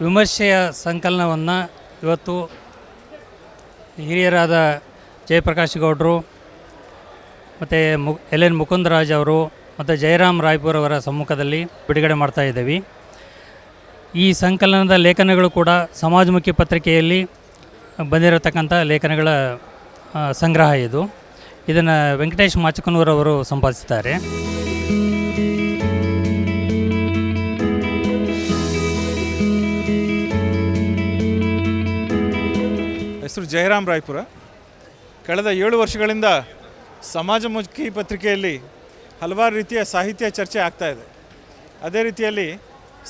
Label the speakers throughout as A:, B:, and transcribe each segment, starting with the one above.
A: ವಿಮರ್ಶೆಯ ಸಂಕಲನವನ್ನು ಇವತ್ತು ಹಿರಿಯರಾದ ಜಯಪ್ರಕಾಶ್ ಗೌಡರು ಮತ್ತು ಮು, ಎಲ್ ಎನ್ ಮುಕುಂದರಾಜ್ ಅವರು ಮತ್ತು ಜಯರಾಮ್ ರಾಯ್ಪುರ್ ಅವರ ಸಮ್ಮುಖದಲ್ಲಿ ಬಿಡುಗಡೆ ಮಾಡ್ತಾ ಇದ್ದೀವಿ. ಈ ಸಂಕಲನದ ಲೇಖನಗಳು ಕೂಡ ಸಮಾಜಮುಖಿ ಪತ್ರಿಕೆಯಲ್ಲಿ ಬಂದಿರತಕ್ಕಂಥ ಲೇಖನಗಳ ಸಂಗ್ರಹ ಇದು. ಇದನ್ನು ವೆಂಕಟೇಶ್ ಮಾಚಕನೂರವರು ಸಂಪಾದಿಸಿದ್ದಾರೆ.
B: ಹೆಸರು ಜಯರಾಮ್ ರಾಯ್ಪುರ. ಕಳೆದ ಏಳು ವರ್ಷಗಳಿಂದ ಸಮಾಜಮುಖಿ ಪತ್ರಿಕೆಯಲ್ಲಿ ಹಲವಾರು ರೀತಿಯ ಸಾಹಿತ್ಯ ಚರ್ಚೆ ಆಗ್ತಾ ಇದೆ. ಅದೇ ರೀತಿಯಲ್ಲಿ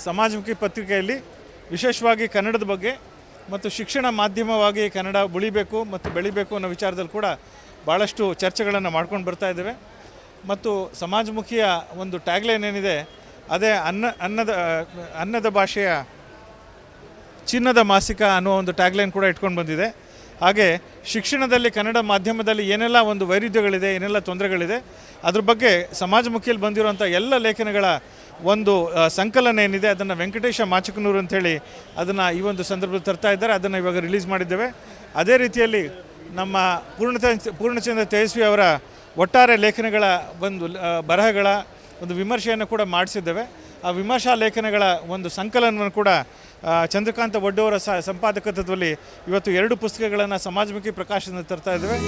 B: ಸಮಾಜಮುಖಿ ಪತ್ರಿಕೆಯಲ್ಲಿ ವಿಶೇಷವಾಗಿ ಕನ್ನಡದ ಬಗ್ಗೆ ಮತ್ತು ಶಿಕ್ಷಣ ಮಾಧ್ಯಮವಾಗಿ ಕನ್ನಡ ಉಳಿಬೇಕು ಮತ್ತು ಬೆಳಿಬೇಕು ಅನ್ನೋ ವಿಚಾರದಲ್ಲಿ ಕೂಡ ಭಾಳಷ್ಟು ಚರ್ಚೆಗಳನ್ನು ಮಾಡ್ಕೊಂಡು ಬರ್ತಾ ಇದ್ದೇವೆ. ಮತ್ತು ಸಮಾಜಮುಖಿಯ ಒಂದು ಟ್ಯಾಗ್ಲೈನ್ ಏನಿದೆ, ಅದೇ ಅನ್ನ, ಅನ್ನದ ಅನ್ನದ ಭಾಷೆಯ ಚಿನ್ನದ ಮಾಸಿಕ ಅನ್ನೋ ಒಂದು ಟ್ಯಾಗ್ಲೈನ್ ಕೂಡ ಇಟ್ಕೊಂಡು ಬಂದಿದೆ. ಹಾಗೆ ಶಿಕ್ಷಣದಲ್ಲಿ, ಕನ್ನಡ ಮಾಧ್ಯಮದಲ್ಲಿ ಏನೆಲ್ಲ ಒಂದು ವೈರುಧ್ಯಗಳಿದೆ, ಏನೆಲ್ಲ ತೊಂದರೆಗಳಿದೆ, ಅದ್ರ ಬಗ್ಗೆ ಸಮಾಜಮುಖಿಯಲ್ಲಿ ಬಂದಿರುವಂಥ ಎಲ್ಲ ಲೇಖನಗಳ ಒಂದು ಸಂಕಲನ ಏನಿದೆ, ಅದನ್ನು ವೆಂಕಟೇಶ ಮಾಚಕನೂರು ಅಂಥೇಳಿ ಅದನ್ನು ಈ ಒಂದು ಸಂದರ್ಭದಲ್ಲಿ ತರ್ತಾ ಇದ್ದಾರೆ. ಅದನ್ನು ಇವಾಗ ರಿಲೀಸ್ ಮಾಡಿದ್ದೇವೆ. ಅದೇ ರೀತಿಯಲ್ಲಿ ನಮ್ಮ ಪೂರ್ಣತ, ಪೂರ್ಣಚಂದ್ರ ತೇಜಸ್ವಿ ಅವರ ಒಟ್ಟಾರೆ ಲೇಖನಗಳ ಒಂದು ಬರಹಗಳ ಒಂದು ವಿಮರ್ಶೆಯನ್ನು ಕೂಡ ಮಾಡಿಸಿದ್ದೇವೆ. ಆ ವಿಮರ್ಶಾ ಲೇಖನಗಳ ಒಂದು ಸಂಕಲನವನ್ನು ಕೂಡ ಚಂದ್ರಕಾಂತ ಒಡ್ಡವರ ಸ ಸಂಪಾದಕತ್ವದಲ್ಲಿ ಇವತ್ತು ಎರಡು ಪುಸ್ತಕಗಳನ್ನು ಸಮಾಜಮುಖಿ ಪ್ರಕಾಶನ ತರ್ತಾ ಇದ್ದೇವೆ.